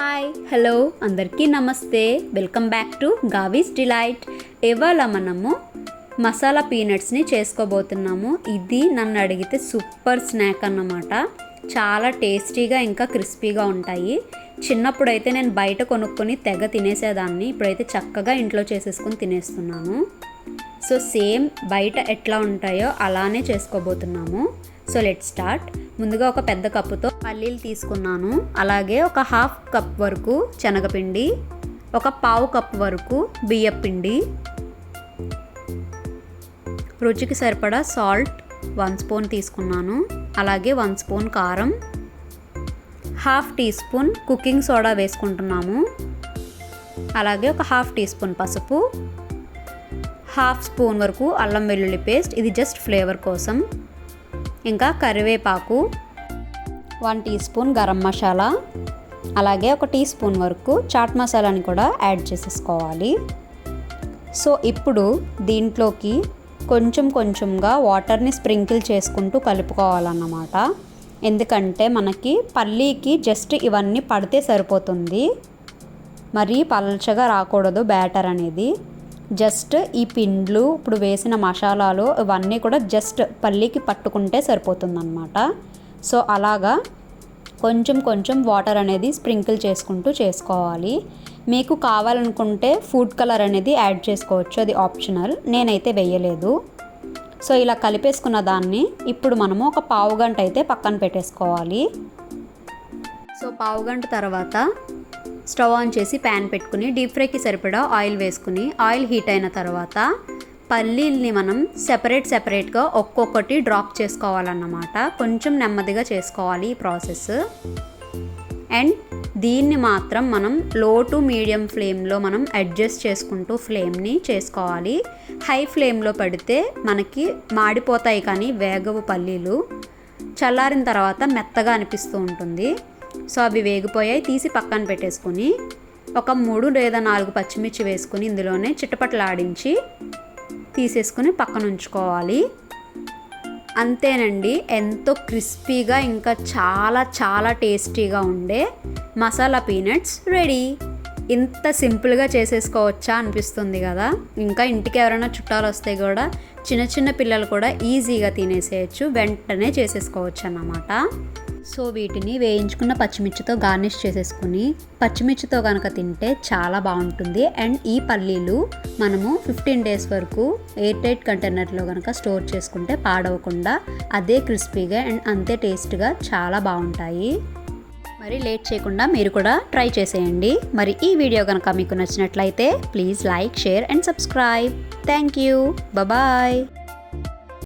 Hi. Hello అందరికీ నమస్తే. Welcome back to Gavi's Delight. ఇవాళ మనము మసాలా పీనట్స్ని చేసుకోబోతున్నాము. ఇది నన్ను అడిగితే సూపర్ స్నాక్ అన్నమాట. చాలా టేస్టీగా ఇంకా క్రిస్పీగా ఉంటాయి. చిన్నప్పుడైతే నేను బయట కొనుక్కొని తెగ తినేసేదాన్ని. ఇప్పుడైతే చక్కగా ఇంట్లో చేసేసుకొని తినేస్తున్నాను. సో సేమ్ బయట ఎట్లా ఉంటాయో అలానే చేసుకోబోతున్నాము. So let start. ముందుగా ఒక పెద్ద కప్పుతో పల్లీలు తీసుకున్నాను. అలాగే ఒక హాఫ్ కప్ వరకు శనగపిండి ఒక పావు కప్ వరకు బియ్యపిండి రుచికి సరిపడా సాల్ట్ వన్ స్పూన్ తీసుకున్నాను. అలాగే వన్ స్పూన్ కారం half teaspoon cooking soda వేసుకుంటున్నాము. అలాగే ఒక హాఫ్ టీ స్పూన్ పసుపు హాఫ్ స్పూన్ వరకు అల్లం వెల్లుల్లి పేస్ట్. ఇది జస్ట్ ఫ్లేవర్ కోసం. ఇంకా కరివేపాకు one teaspoon garam masala అలాగే ఒక టీ స్పూన్ వరకు చాట్ మసాలాని కూడా యాడ్ చేసేసుకోవాలి. సో ఇప్పుడు దీంట్లోకి కొంచెం కొంచెంగా వాటర్ని స్ప్రింకిల్ చేసుకుంటూ కలుపుకోవాలన్నమాట. ఎందుకంటే మనకి పల్లీకి జస్ట్ ఇవన్నీ పడితే సరిపోతుంది. మరీ పల్చగా రాకూడదు బ్యాటర్ అనేది. జస్ట్ ఈ పిండ్లు ఇప్పుడు వేసిన మసాలాలు ఇవన్నీ కూడా జస్ట్ పల్లీకి పట్టుకుంటే సరిపోతుందన్నమాట. సో అలాగా కొంచెం కొంచెం వాటర్ అనేది స్ప్రింకిల్ చేసుకుంటూ చేసుకోవాలి. మీకు కావాలనుకుంటే ఫుడ్ కలర్ అనేది యాడ్ చేసుకోవచ్చు అది ఆప్షనల్. నేనైతే వేయలేదు. సో ఇలా కలిపేసుకున్న దాన్ని ఇప్పుడు మనము ఒక పావు గంట అయితే పక్కన పెట్టేసుకోవాలి. సో పావు గంట తర్వాత స్టవ్ ఆన్ చేసి ప్యాన్ పెట్టుకుని డీప్ ఫ్రైకి సరిపడా ఆయిల్ వేసుకుని ఆయిల్ హీట్ అయిన తర్వాత పల్లీల్ని మనం సెపరేట్ సెపరేట్గా ఒక్కొక్కటి డ్రాప్ చేసుకోవాలన్నమాట. కొంచెం నెమ్మదిగా చేసుకోవాలి ఈ ప్రాసెస్. అండ్ దీన్ని మాత్రం మనం లో టు మీడియం ఫ్లేమ్లో మనం అడ్జస్ట్ చేసుకుంటూ ఫ్లేమ్ని చేసుకోవాలి. హై ఫ్లేమ్లో పెడితే మనకి మాడిపోతాయి కానీ వేగవు పల్లీలు. చల్లారిన తర్వాత మెత్తగా అనిపిస్తూ ఉంటుంది. సో అవి వేగిపోయాయి తీసి పక్కన పెట్టేసుకొని ఒక మూడు లేదా నాలుగు పచ్చిమిర్చి వేసుకుని ఇందులోనే చిట్టపట్లాడించి తీసేసుకుని పక్కన ఉంచుకోవాలి అంతేనండి ఎంతో క్రిస్పీగా ఇంకా చాలా చాలా టేస్టీగా ఉండే మసాలా పీనట్స్ రెడీ. ఇంత సింపుల్గా చేసేసుకోవచ్చా అనిపిస్తుంది కదా. ఇంకా ఇంటికి ఎవరైనా చుట్టాలు వస్తే కూడా చిన్న చిన్న పిల్లలు కూడా ఈజీగా తినేసేయచ్చు వెంటనే చేసేసుకోవచ్చు అన్నమాట. సో వీటిని వేయించుకున్న పచ్చిమిర్చితో గార్నిష్ చేసేసుకుని పచ్చిమిర్చితో కనుక తింటే చాలా బాగుంటుంది. అండ్ ఈ పల్లీలు మనము ఫిఫ్టీన్ డేస్ వరకు ఎయిర్ టైట్ కంటైనర్లో కనుక స్టోర్ చేసుకుంటే పాడవకుండా అదే క్రిస్పీగా అండ్ అంతే టేస్ట్గా చాలా బాగుంటాయి. మరి లేట్ చేయకుండా మీరు కూడా ట్రై చేసేయండి. మరి ఈ వీడియో కనుక మీకు నచ్చినట్లయితే please like share and subscribe. Thank you. Bye